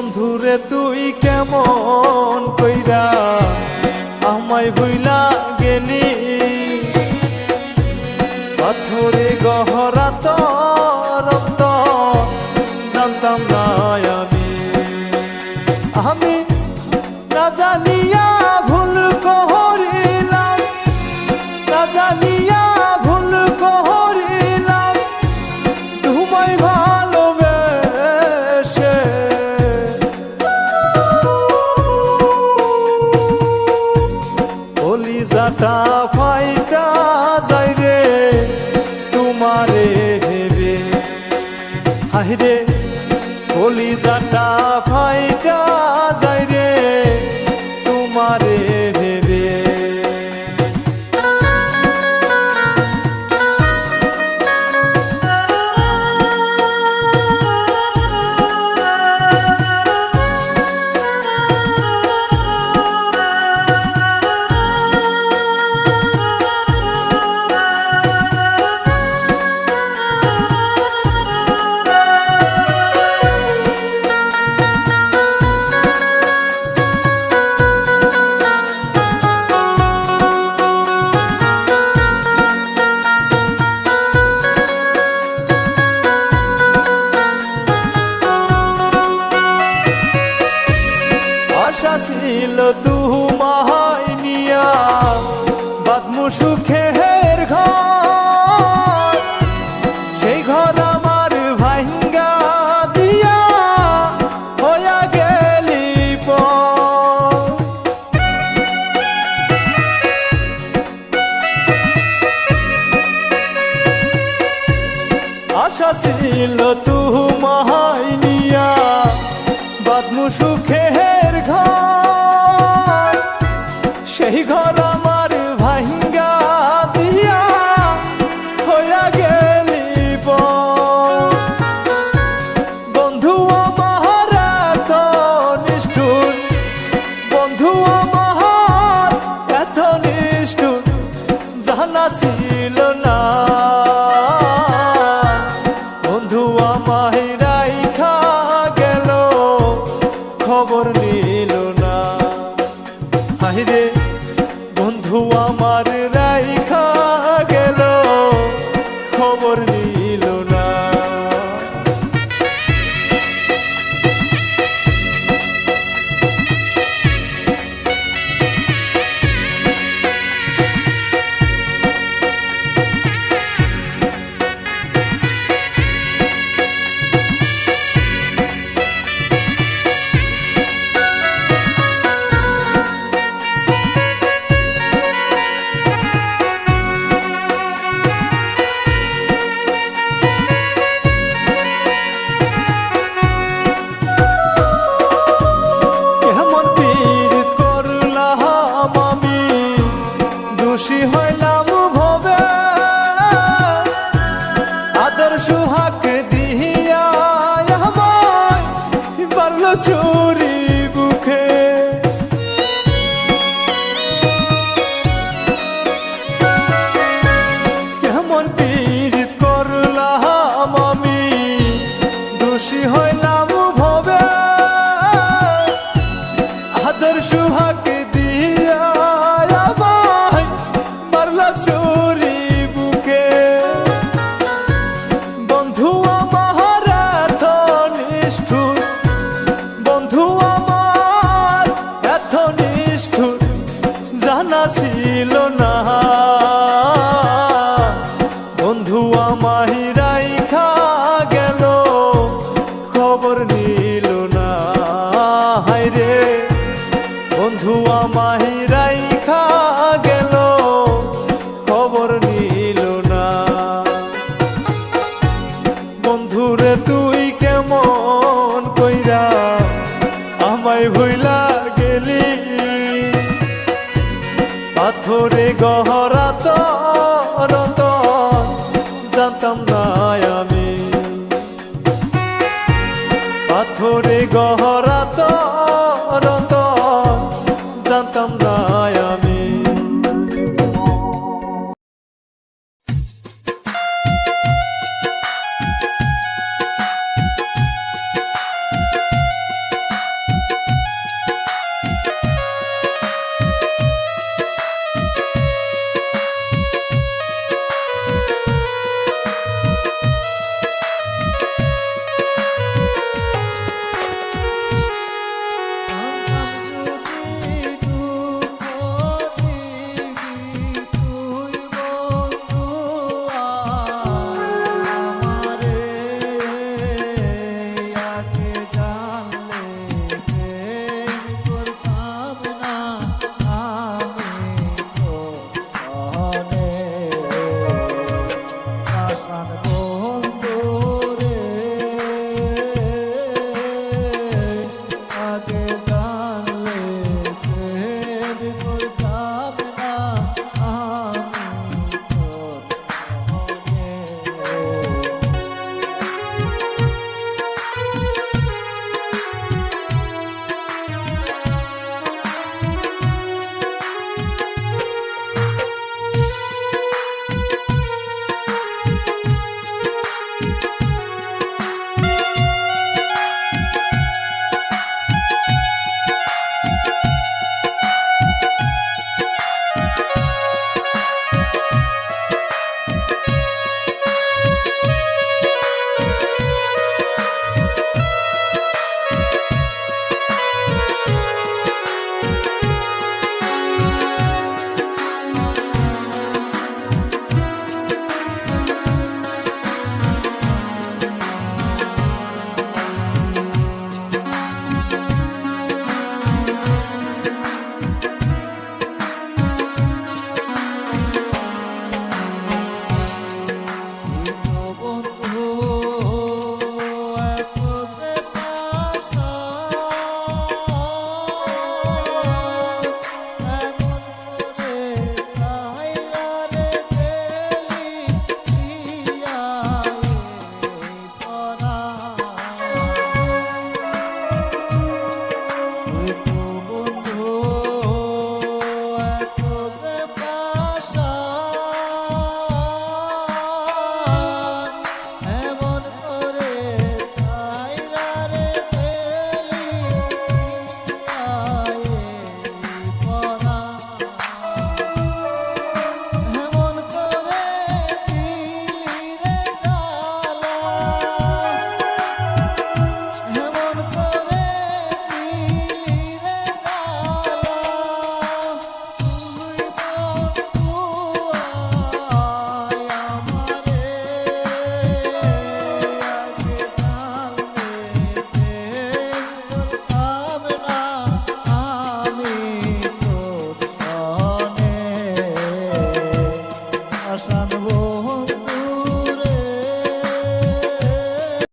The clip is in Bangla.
বন্ধুরে তুই কেমন কইরা আমায় ভুইলা গেলি? পাথরে গহরা তোর হাইরে কলিজাটা ফাইটা যাই ছিল তুমায় নিয়া, বাদমু সুখের ঘর। সেই ঘর আমার ভাঙ্গা দিয়া হইয়া গেলি আশা ছিল তুমায় বন্ধু আমার এত নিষ্ঠুর, জানা ছিল না। বন্ধু আমায় রাইখা গেল, খবর নিল না। হাইরে বন্ধু আমার রাইখা গেল চুরি বুকে। কেমন রাইখা গেল, খবর নিল না। হায়রে বন্ধু আমায় রাইখা গেল, খবর নিল না। বন্ধুরে তুই কেমন কইরা আমায় ভুইলা গেলি? পাথরে গহরা তোর পাথরে গহরা তরত জানতাম না।